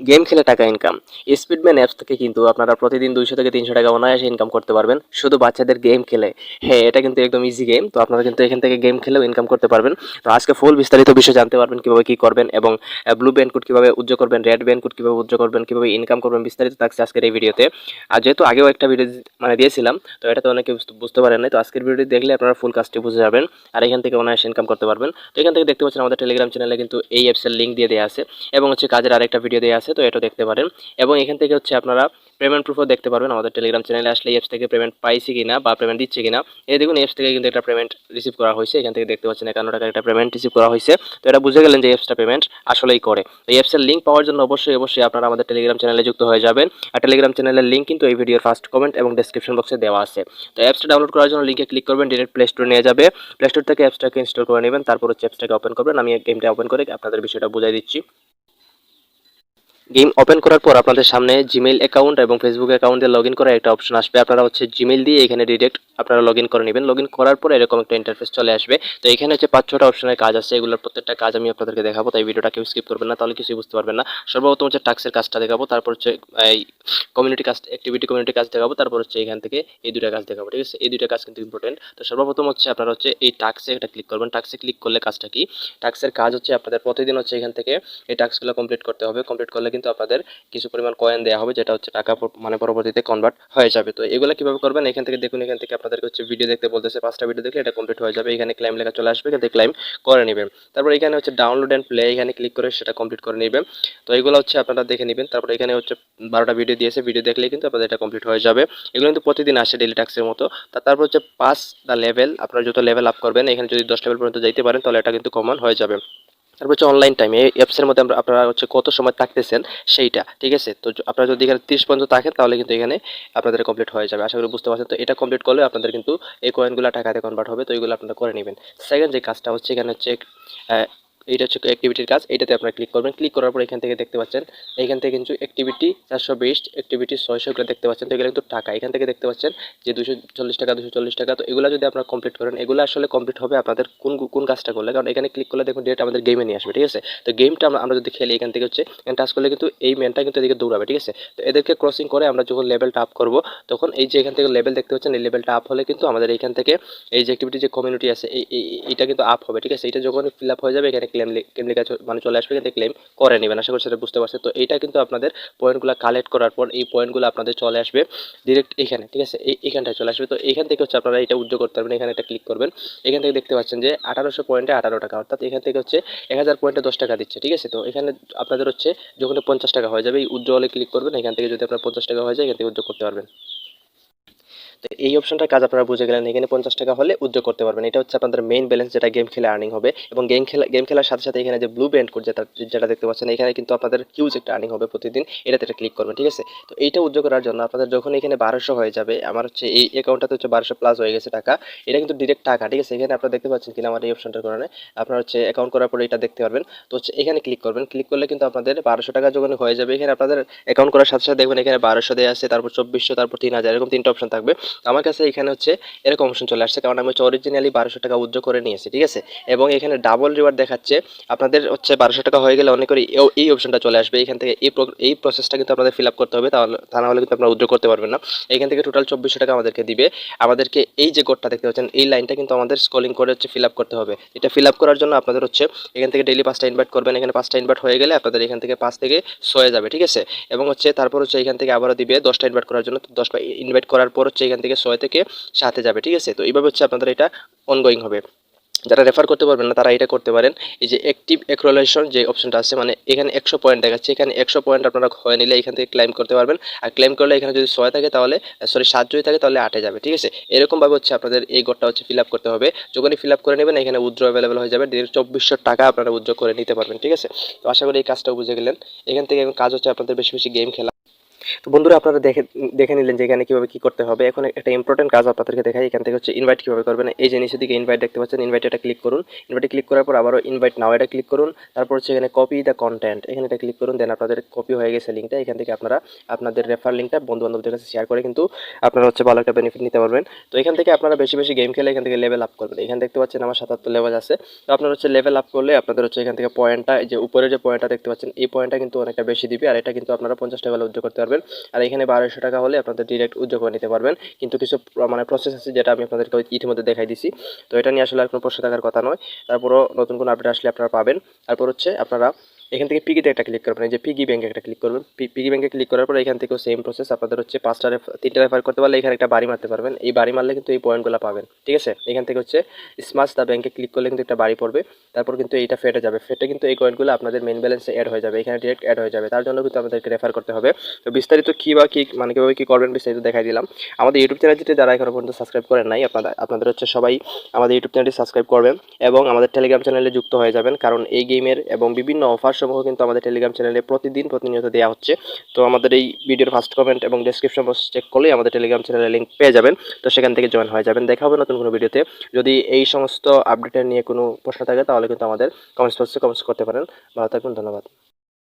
Game খেলে টাকা income স্পিডম্যান apps থেকে কিন্তু আপনারা প্রতিদিন দুইশো থেকে তিনশো টাকা অনায়াসে ইনকাম করতে পারবেন। শুধু বাচ্চাদের গেম খেলে। হ্যাঁ এটা কিন্তু একদম ইজি গেম তো আপনারা কিন্তু এখান থেকে গেম খেলেও ইনকাম করতে পারবেন। তো আজকে ফুল বিস্তারিত বিষয় জানতে পারবেন কীভাবে কি করবেন এবং ব্লু ব্যান্ড কোড কীভাবে উজ্জ্ব করবেন রেড ব্যান্ড কোড কীভাবে উজ্জ্ব করবেন, কীভাবে ইনকাম করবেন, বিস্তারিত থাকছে আজকের এই ভিডিওতে আর যেহেতু আগেও একটা ভিডিও মানে দিয়েছিলাম, তো এটা তো অনেকে বুঝতে- পারেন নাই। তো আজকের ভিডিওটি দেখলে আপনারা ফুল কাজটি বুঝে যাবেন আর এখান থেকে অনায়াসে ইনকাম করতে পারবেন। তো এখান থেকে দেখতে পাচ্ছেন আমাদের টেলিগ্রাম চ্যানেলে কিন্তু এই অ্যাপসের লিঙ্ক দিয়ে দেওয়া আছে। এবং হচ্ছে কাজের আরেকটা ভিডিও দেওয়া আছে। তো এটা দেখতে পারেন। এবং এখান থেকে হচ্ছে আপনারা পেমেন্ট প্রুফও দেখতে পারবেন আমাদের টেলিগ্রাম চ্যানেলে আসলে অ্যাপস থেকে পেমেন্ট পাইছি কিনা বা পেমেন্ট দিচ্ছে কিনা। এই দেখুন অ্যাপস থেকে কিন্তু একটা পেমেন্ট রিসিভ করা হয়েছে। এখান থেকে দেখতে পাচ্ছেন একান্ন টাকার একটা পেমেন্ট রিসিভ করা হয়েছে। তো এটা বুঝে গেলেন যে অ্যাপসটা পেমেন্ট আসলেই করে। তো এই অ্যাপসের লিঙ্ক পাওয়ার জন্য অবশ্যই অবশ্যই আপনারা আমাদের টেলিগ্রাম চ্যানেলে যুক্ত হয়ে যাবেন। আর টেলিগ্রাম চ্যানেলের লিঙ্ক কিন্তু এই ভিডিওর ফার্স্ট কমেন্ট এবং ডেসক্রিপশন বক্সে দেওয়া আছে। তো অ্যাপসটা ডাউনলোড করার জন্য লিঙ্কে ক্লিক করবেন ডিরেক্ট প্লে স্টোরে নিয়ে যাবে। প্লে স্টোর থেকে অ্যাপসটাকে ইনস্টল করে নেবেন। তারপর হচ্ছে অ্যাপসটাকে ওপেন করবেন। আমি গেমটা ওপেন করে আপনাদের বিষয়টা বুঝাই দিচ্ছি। গেম ওপেন করার পর আপনাদের সামনে জিমেইল অ্যাকাউন্ট এবং ফেসবুক অ্যাকাউন্টে লগ ইন করার একটা অপশন আসবে। আপনারা হচ্ছে জিমেইল দিয়ে এখানে ডিরেক্ট আপনারা লগ ইন করে নেবেন। লগ ইন করার পর এরকম একটা ইন্টারফেস চলে আসবে। তো এখানে হচ্ছে পাঁচ ছটা অপশনের কাজ আছে। এগুলোর প্রত্যেকটা কাজ আমি আপনাদেরকে দেখাবো, তাই ভিডিওটা কেউ স্কিপ করবেন না। তাহলে কিছুই বুঝতে পারবেন না। সর্বপ্রথম হচ্ছে টাক্সের কাজটা দেখাবো। তারপর হচ্ছে, এই কমিউনিটি কাজ অ্যাক্টিভিটি কমিউনিটি কাজ দেখাবো। তারপর হচ্ছে এখান থেকে এই দুটা কাজ দেখাবো, ঠিক আছে? এই দুইটা কাজ কিন্তু ইম্পর্টেন্ট তো সর্বপ্রথম হচ্ছে আপনারা হচ্ছে এই টাক্সে একটা ক্লিক করবেন। টাক্সে ক্লিক করলে কাজটা কি? টাক্সের কাজ হচ্ছে আপনাদের প্রতিদিন হচ্ছে এখান থেকে এই টাস্কগুলো কমপ্লিট করতে হবে। কমপ্লিট করলে কিন্তু আপনাদের কিছু পরিমাণ কয়েন দেওয়া হবে, যেটা হচ্ছে টাকা মানে পরবর্তীতে কনভার্ট হয়ে যাবে। তো এগুলো কীভাবে করবেন? এখান থেকে দেখুন, এখান থেকে আপনাদেরকে হচ্ছে ভিডিও দেখতে বলতেছে, পাঁচটা ভিডিও দেখলে এটা কমপ্লিট হয়ে যাবে। এখানে ক্লাইম লেখা চলে আসবে, এখান ক্লাইম করে নেবেন। তারপর এখানে হচ্ছে ডাউনলোড অ্যান্ড প্লে এখানে ক্লিক করে সেটা কমপ্লিট করে নেবেন। তো এগুলো হচ্ছে আপনারা দেখে নেবেন। তারপর এখানে হচ্ছে বারোটা ভিডিও দিয়েছে ভিডিও দেখলেই কিন্তু আপনাদের এটা কমপ্লিট হয়ে যাবে। এগুলো কিন্তু প্রতিদিন আসে ডেলি টাক্সের মতো। তারপর হচ্ছে পাস দ্য লেভেল আপনারা যত লেভেল আপ করবেন, এখানে যদি দশ লেভেল পর্যন্ত যাইতে পারেন, তাহলে এটা কিন্তু কমন হয়ে যাবে। তারপর হচ্ছে অনলাইন টাইম এই অ্যাপসের মধ্যে আমরা, আপনারা হচ্ছে কত সময় থাকতেছেন সেইটা, ঠিক আছে? তো আপনারা যদি এখানে তিরিশ পর্যন্ত থাকেন, তাহলে কিন্তু এখানে আপনাদের কমপ্লিট হয়ে যাবে। আশা করি বুঝতে পারছেন। তো এটা কমপ্লিট করলে আপনাদের কিন্তু এই কয়েনগুলো টাকাতে কনভার্ট হবে, তো এইগুলো আপনারা করে নেবেন। সেকেন্ড যে কাজটা হচ্ছে এখানে হচ্ছে এইটা হচ্ছে অ্যাক্টিভিটির কাজ, এইটাতে আপনারা ক্লিক করবেন। ক্লিক করার পর এখান থেকে দেখতে পাচ্ছেন, এখান থেকে কিন্তু অ্যাক্টিভিটি চারশো বিশ অ্যাক্টিভিটি ছয়শো এগুলো দেখতে পাচ্ছেন। তো এগুলো কিন্তু টাকা। এখান থেকে দেখতে পাচ্ছেন যে দুশো চল্লিশ টাকা, দুশো চল্লিশ টাকা। তো এগুলো যদি আপনারা কমপ্লিট করেন, এগুলো আসলে কমপ্লিট হবে আপনাদের কোন কোন কাজটা করলে? কারণ এখানে ক্লিক করলে দেখুন ডেট আমাদের গেমে নিয়ে আসবে, ঠিক আছে? তো গেমটা আমরা যদি খেলি, এখান থেকে হচ্ছে, এখানে টাচ করলে কিন্তু এই ম্যানটা কিন্তু এদিকে দৌড়াবে, ঠিক আছে? তো এদেরকে ক্রসিং করে আমরা যখন লেভেলটা আপ করব, তখন এই যে এখান থেকে লেভেল দেখতে পাচ্ছেন, এই লেভেলটা আপ হলে কিন্তু আমাদের এখান থেকে এই যে অ্যাক্টিভিটি যে কমিউনিটি আছে, এই এইটা কিন্তু আপ হবে, ঠিক আছে? এটা যখন ফিল আপ হয়ে যাবে, এখানে ক্লেম ক্লেম লেখা মানে চলে আসবে, কিন্তু ক্লেম করে নেবেন। আশা করি সেটা বুঝতে পারছেন। তো এইটা কিন্তু আপনাদের পয়েন্টগুলো কালেক্ট করার পর এই পয়েন্টগুলো আপনাদের চলে আসবে ডিরেক্ট এখানে, ঠিক আছে? এই, এখানটায় চলে আসবে। তো এখান থেকে হচ্ছে আপনারা এটা উদ্যোগ করতে পারবেন। এখানে একটা ক্লিক করবেন। এখান থেকে দেখতে পাচ্ছেন যে আঠারোশো পয়েন্টে আঠারো টাকা। অর্থাৎ এখান থেকে হচ্ছে এক হাজার পয়েন্টে দশ টাকা দিচ্ছে, ঠিক আছে? তো এখানে আপনাদের হচ্ছে যখন পঞ্চাশ টাকা হয়ে যাবে, এই উজ্জ্বলে ক্লিক করবেন। এখান থেকে যদি আপনার পঞ্চাশ টাকা হয়ে যায়, এখান থেকে উদ্যোগ করতে পারবেন। তো এই অপশনটার কাজ আপনারা বুঝে গেলেন, এখানে পঞ্চাশ টাকা হলে উদ্যোগ করতে পারবেন। এটা হচ্ছে আপনাদের মেইন ব্যালেন্স যেটা গেম খেলে আর্নিং হবে এবং গেম খেলা গেম খেলার সাথে সাথে এখানে যে ব্লু ব্যান্ড কোড যেটা যেটা দেখতে পাচ্ছেন, এখানে কিন্তু আপনাদের হিউজ একটা আর্নিং হবে প্রতিদিন। এটাতে একটা ক্লিক করবেন, ঠিক আছে? তো এইটা উদ্যোগ করার জন্য আপনাদের যখন এখানে বারোশো হয়ে যাবে, আমার হচ্ছে এই অ্যাকাউন্টটাতে হচ্ছে বারোশো প্লাস হয়ে গেছে টাকা, এটা কিন্তু ডিরেক্ট টাকা, ঠিক আছে? এখানে আপনারা দেখতে পাচ্ছেন কিনা আমার এই অপশনটার কারণে। আপনার হচ্ছে অ্যাকাউন্ট করার পরে এটা দেখতে পারবেন। তো হচ্ছে এখানে ক্লিক করবেন ক্লিক করলে কিন্তু আপনাদের বারোশো টাকা যখন হয়ে যাবে, এখানে আপনাদের অ্যাকাউন্ট করার সাথে সাথে দেখবেন এখানে বারোশো দেওয়া আছে, তারপর চব্বিশশো, তারপর তিন হাজার, এরকম তিনটা অপশন থাকবে। আমার কাছে এখানে হচ্ছে এরকম অপশন চলে আসছে। কারণ আমি হচ্ছে অরিজিনালি বারোশো টাকা উজ্জ্ব করে নিয়েছি, ঠিক আছে? এবং এখানে ডাবল রিওয়ার্ড দেখাচ্ছে। আপনাদের হচ্ছে বারোশো টাকা হয়ে গেলে অনেক করে এই- অপশনটা চলে আসবে। এখান থেকে এই এই প্রসেসটা কিন্তু আপনাদের ফিল আপ করতে হবে। তাহলে তা না হলে কিন্তু আপনারা উজ্জ্ব করতে পারবেন না। এখান থেকে টোটাল চব্বিশশো টাকা আমাদেরকে দিবে। আমাদেরকে এই যে কোডটা দেখতে পাচ্ছেন, এই লাইনটা কিন্তু আমাদের স্কলিং করে হচ্ছে ফিল আপ করতে হবে। এটা ফিল আপ করার জন্য আপনাদের হচ্ছে এখান থেকে ডেলি পাঁচটা ইনভাইট করবেন। এখানে পাঁচটা ইনভাইট হয়ে গেলে আপনাদের এখান থেকে পাঁচ থেকে ছয়ে যাবে, ঠিক আছে? এবং হচ্ছে তারপর হচ্ছে এখান থেকে আবারও দিবে। দশটা ইনভাইট করার জন্য। দশটা ইনভাইট করার পর হচ্ছে এখান থেকে ছয় থেকে সাথে যাবে, ঠিক আছে? তো এইভাবে হচ্ছে আপনাদের এটা অনগোয়িং হবে। যারা রেফার করতে পারবেন না, তারা এটা করতে পারেন। এই যে অ্যাক্টিভ অ্যাক্রোলেশন যে অপশনটা আছে মানে এখানে একশো পয়েন্ট দেখাচ্ছে। এখানে একশো পয়েন্ট আপনারা হয়ে নিলে এখান থেকে ক্লাইম করতে পারবেন। আর ক্লেম করলে এখানে যদি ছয় থাকে, তাহলে সরি সাত যদি থাকে, তাহলে আটে যাবে, ঠিক আছে? এরকমভাবে হচ্ছে আপনাদের এই গোটটা হচ্ছে ফিল আপ করতে হবে। যখনই ফিল আপ করে নেবেন, এখানে উদ্র অ্যাভেলেবেল হয়ে যাবে। ডিরেক্ট চব্বিশশো টাকা আপনারা উদ্র করে নিতে পারবেন, ঠিক আছে? তো আশা করি এই কাজটাও বুঝে গেলেন। এখান থেকে কাজ হচ্ছে আপনাদের বেশি বেশি গেম খেলা। তো বন্ধুরা আপনারা দেখে দেখে নিলেন যে এখানে কীভাবে কী করতে হবে। এখন একটা ইম্পর্টেন্ট কাজ আপনাদেরকে দেখাই, এখান থেকে হচ্ছে ইনভাইট কীভাবে করবেন। এই যে নিচের দিকে ইনভাইট দেখতে পাচ্ছেন ইনভাইট এটা ক্লিক করুন। ইনভাইটে ক্লিক করার পর আবারও ইনভাইট নাও এটা ক্লিক করুন। তারপর হচ্ছে এখানে কপি দ্য কন্টেন্ট এখানে এটা ক্লিক করুন। দেন আপনাদের কপি হয়ে গেছে লিঙ্কটা এখান থেকে আপনারা আপনাদের রেফার লিঙ্কটা বন্ধু বান্ধবদের কাছে শেয়ার করে কিন্তু আপনারা হচ্ছে ভালো একটা বেনিফিট নিতে পারবেন। তো এখান থেকে আপনারা বেশি বেশি গেম খেলে এখান থেকে লেভেল আপ করবেন। এখানে দেখতে পাচ্ছেন আমার সাতাত্তর লেভেল আছে। তো আপনারা হচ্ছে লেভেল আপ করলে আপনাদের হচ্ছে এখান থেকে পয়েন্টটা যে উপরে যে পয়েন্টটা দেখতে পাচ্ছেন, এই পয়েন্টটা কিন্তু অনেকটা বেশি দিবে। আর এটা কিন্তু আপনারা পঞ্চাশ টাকা উদ্যোগ করতে পারবেন। আর এখানে বারোশো টাকা হলে আপনাদের ডিরেক্ট উদ্যোগ করে নিতে পারবেন। কিন্তু কিছু মানে প্রসেস আছে যেটা আমি আপনাদেরকে ইতিমধ্যে দেখাই দিছি। তো এটা নিয়ে আসলে আর কোনো প্রশ্ন থাকার কথা নয়। তারপরও নতুন কোনো আপডেট আসলে আপনারা পাবেন। তারপর হচ্ছে আপনারা এখান থেকে পিগিতে একটা ক্লিক করবেন। যে পিগি ব্যাঙ্কে একটা ক্লিক করবেন। পিগি ব্যাঙ্কে ক্লিক করার পর এখান থেকেও সেম প্রসেস আপনাদের হচ্ছে পাঁচটা তিনটা রেফার করতে পারলে এখানে একটা বাড়ি মারতে পারবেন। এই বাড়ি মারলে কিন্তু এই পয়েন্টগুলো পাবেন। ঠিক আছে? এখান থেকে হচ্ছে স্মার্ট দা ব্যাঙ্কে ক্লিক করলে কিন্তু একটা বাড়ি পড়বে। তারপর কিন্তু এইটা ফেটে যাবে। ফেটে কিন্তু এই কয়েনগুলো আপনাদের মেন ব্যালেন্সে অ্যাড হয়ে যাবে। এখানে ডিরেক্ট অ্যাড হয়ে যাবে। তার জন্য কিন্তু আমাদেরকে রেফার করতে হবে। তো বিস্তারিত কী বা কী মানে কীভাবে কী করবেন বিস্তারিত দেখাই দিলাম। আমাদের ইউটিউব চ্যানেলটিতে যারা এখনও পর্যন্ত সাবস্ক্রাইব করেন নাই, আপনারা, আপনাদের হচ্ছে সবাই আমাদের ইউটিউব চ্যানেলটি সাবস্ক্রাইব করবেন এবং আমাদের টেলিগ্রাম চ্যানেলে যুক্ত হয়ে যাবেন। কারণ এই গেমের এবং বিভিন্ন অফার সমূহ কিন্তু আমাদের টেলিগ্রাম চ্যানেলে প্রতিদিন প্রতিনিয়ত দেওয়া হচ্ছে। তো আমাদের এই ভিডিওর ফার্স্ট কমেন্ট এবং ডেসক্রিপশন বক্স চেক করলেই আমাদের টেলিগ্রাম চ্যানেলের লিঙ্ক পেয়ে যাবেন। তো সেখান থেকে জয়েন হয়ে যাবেন। দেখা হবে নতুন কোনো ভিডিওতে। যদি এই সমস্ত আপডেটের নিয়ে কোনো প্রশ্ন থাকে, তাহলে কিন্তু আমাদের কমেন্টস বক্সে কমেন্টস করতে পারেন। ভালো থাকবেন, ধন্যবাদ।